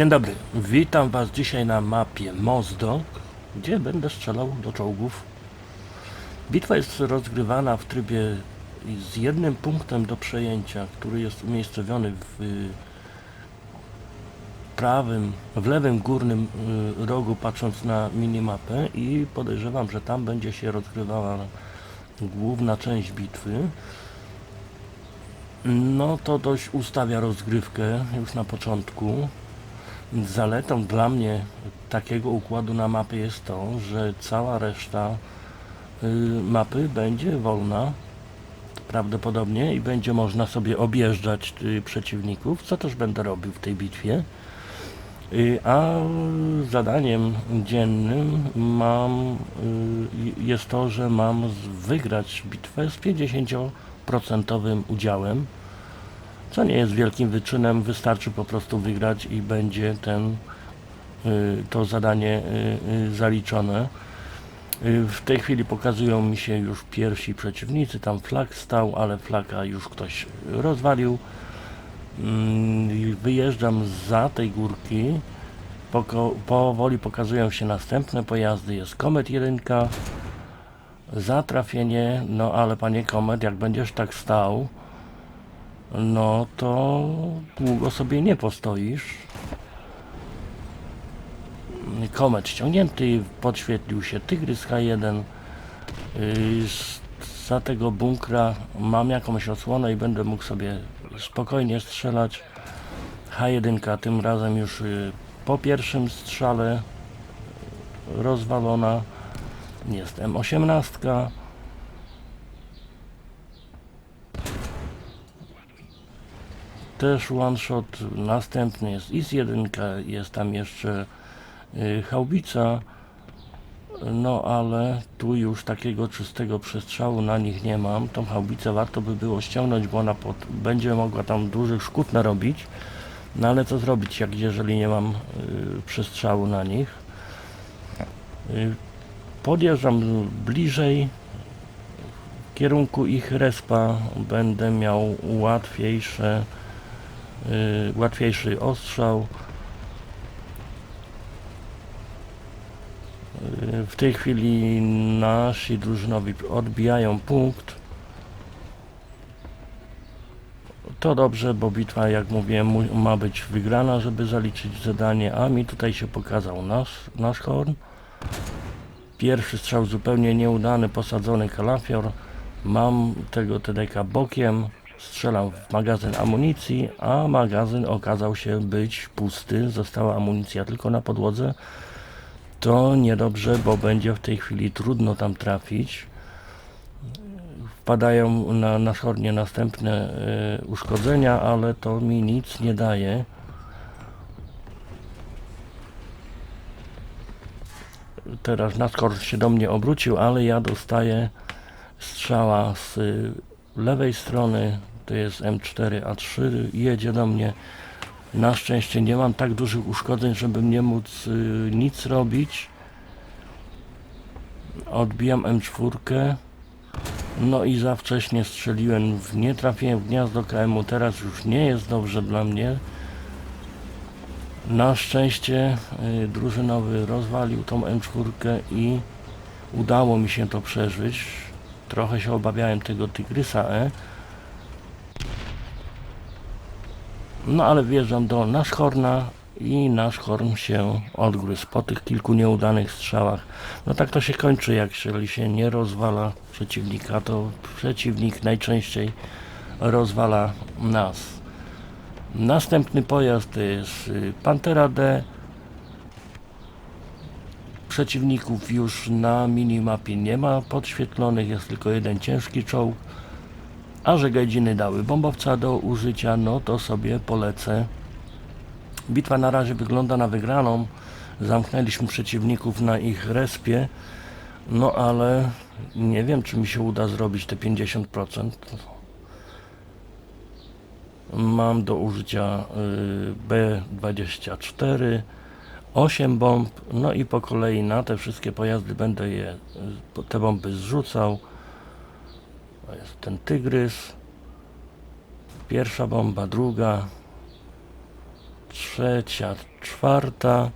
Dzień dobry, witam Was dzisiaj na mapie Mozdok, gdzie będę strzelał do czołgów. Bitwa jest rozgrywana w trybie z jednym punktem do przejęcia, który jest umiejscowiony w y, prawym, w lewym górnym y, rogu patrząc na minimapę i podejrzewam, że tam będzie się rozgrywała główna część bitwy. No to dość ustawia rozgrywkę już na początku. Zaletą dla mnie takiego układu na mapie jest to, że cała reszta y, mapy będzie wolna prawdopodobnie i będzie można sobie objeżdżać y, przeciwników, co też będę robił w tej bitwie. Y, A zadaniem dziennym mam jest to, że mam wygrać bitwę z 50% udziałem co nie jest wielkim wyczynem, wystarczy po prostu wygrać i będzie ten, y, to zadanie y, y, zaliczone. W tej chwili pokazują mi się już pierwsi przeciwnicy, tam flag stał, ale flaga już ktoś rozwalił. Mm, Wyjeżdżam za tej górki, Poko, powoli pokazują się następne pojazdy, jest Komet 1, za trafienie, no ale panie Komet, jak będziesz tak stał, no to długo sobie nie postoisz. Komet ściągnięty, podświetlił się Tygrys H1. Yy, z- Za tego bunkra mam jakąś osłonę i będę mógł sobie spokojnie strzelać. H1 tym razem już yy, po pierwszym strzale rozwalona. Jest M18. Też one shot, następny jest IS-1, jest tam jeszcze y, haubica, no ale tu już takiego czystego przestrzału na nich nie mam. Tą haubicę warto by było ściągnąć, bo ona pod, będzie mogła tam dużych szkód narobić. No ale co zrobić, jak jeżeli nie mam y, przestrzału na nich? Y, podjeżdżam bliżej, w kierunku ich respa będę miał łatwiejsze łatwiejszy ostrzał. Y, W tej chwili nasi drużynowi odbijają punkt. To dobrze, bo bitwa, jak mówiłem, ma być wygrana, żeby zaliczyć zadanie, a mi tutaj się pokazał nasz, nasz horn. Pierwszy strzał zupełnie nieudany, posadzony kalafior. Mam tego TDK bokiem, strzelam w magazyn amunicji, a magazyn okazał się być pusty, została amunicja tylko na podłodze. To niedobrze, bo będzie w tej chwili trudno tam trafić. Wpadają na, na szornie następne e, uszkodzenia, ale to mi nic nie daje. Teraz Naskor się do mnie obrócił, ale ja dostaję strzała z y, lewej strony, to jest M4A3, jedzie do mnie. Na szczęście nie mam tak dużych uszkodzeń, żeby nie móc y, nic robić. Odbijam M4. No i za wcześnie strzeliłem, w, nie trafiłem w gniazdo KM-u, teraz już nie jest dobrze dla mnie. Na szczęście y, drużynowy rozwalił tą M4 i udało mi się to przeżyć. Trochę się obawiałem tego Tygrysa E. No ale wjeżdżam do Naszhorna i Naszhorn się odgryzł po tych kilku nieudanych strzałach. No tak to się kończy, jak się nie rozwala przeciwnika, to przeciwnik najczęściej rozwala nas. Następny pojazd to jest y, Pantera D. Przeciwników już na minimapie nie ma podświetlonych, jest tylko jeden ciężki czołg. A że gadziny dały bombowca do użycia, no to sobie polecę. Bitwa na razie wygląda na wygraną. Zamknęliśmy przeciwników na ich respie. No ale nie wiem, czy mi się uda zrobić te 50%. Mam do użycia y, B24, 8 bomb, no i po kolei na te wszystkie pojazdy będę je, y, te bomby zrzucał. To jest ten tygrys. Pierwsza bomba, druga. trzecia, czwarta.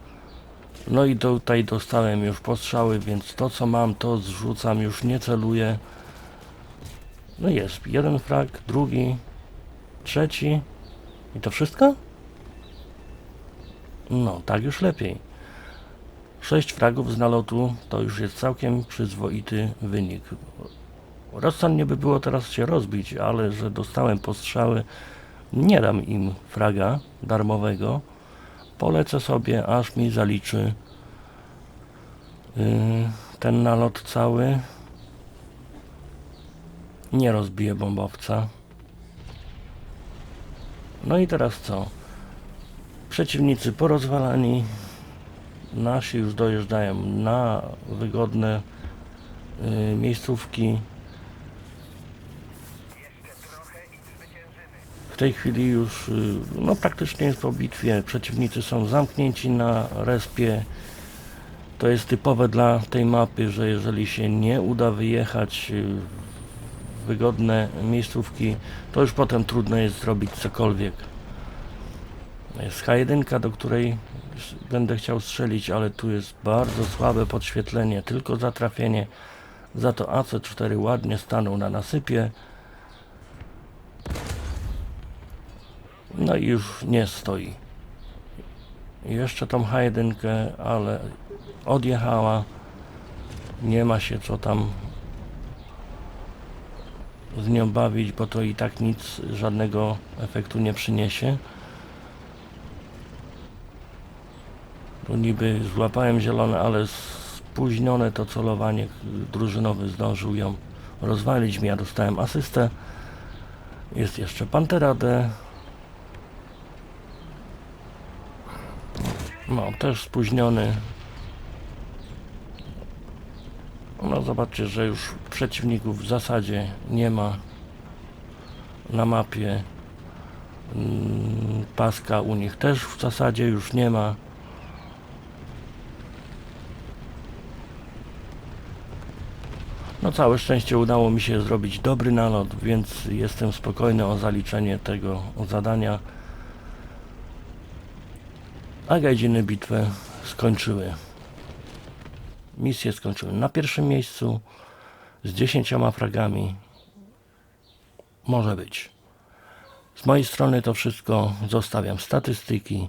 No i tutaj dostałem już postrzały, więc to co mam, to zrzucam, już nie celuję. No jest, jeden frag, drugi, trzeci. I to wszystko? No, tak już lepiej. Sześć fragów z nalotu to już jest całkiem przyzwoity wynik. Rozsądnie by było teraz się rozbić, ale że dostałem postrzały, nie dam im fraga darmowego. Polecę sobie, aż mi zaliczy yy, ten nalot cały. Nie rozbiję bombowca. No i teraz co? Przeciwnicy porozwalani. Nasi już dojeżdżają na wygodne y, miejscówki. W tej chwili już y, no, praktycznie jest po bitwie. Przeciwnicy są zamknięci na respie. To jest typowe dla tej mapy, że jeżeli się nie uda wyjechać y, w wygodne miejscówki, to już potem trudno jest zrobić cokolwiek. Jest H1, do której będę chciał strzelić, ale tu jest bardzo słabe podświetlenie, tylko za trafienie. Za to AC4 ładnie stanął na nasypie. No i już nie stoi. Jeszcze tą H1, ale odjechała. Nie ma się co tam z nią bawić, bo to i tak nic, żadnego efektu nie przyniesie. Tu niby złapałem zielone, ale spóźnione to celowanie drużynowy zdążył ją rozwalić mi. Ja dostałem asystę. Jest jeszcze Pantera D. No, też spóźniony. No, zobaczcie, że już przeciwników w zasadzie nie ma na mapie. Mm, Paska u nich też w zasadzie już nie ma. No całe szczęście udało mi się zrobić dobry nalot, więc jestem spokojny o zaliczenie tego zadania. A gajdziny bitwę skończyły. Misje skończyły na pierwszym miejscu z 10 fragami. Może być. Z mojej strony to wszystko. Zostawiam statystyki.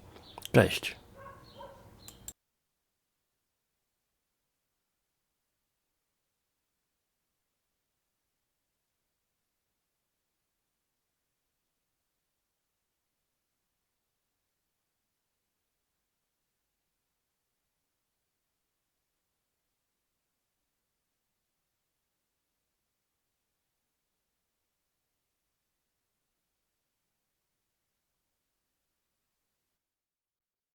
Cześć.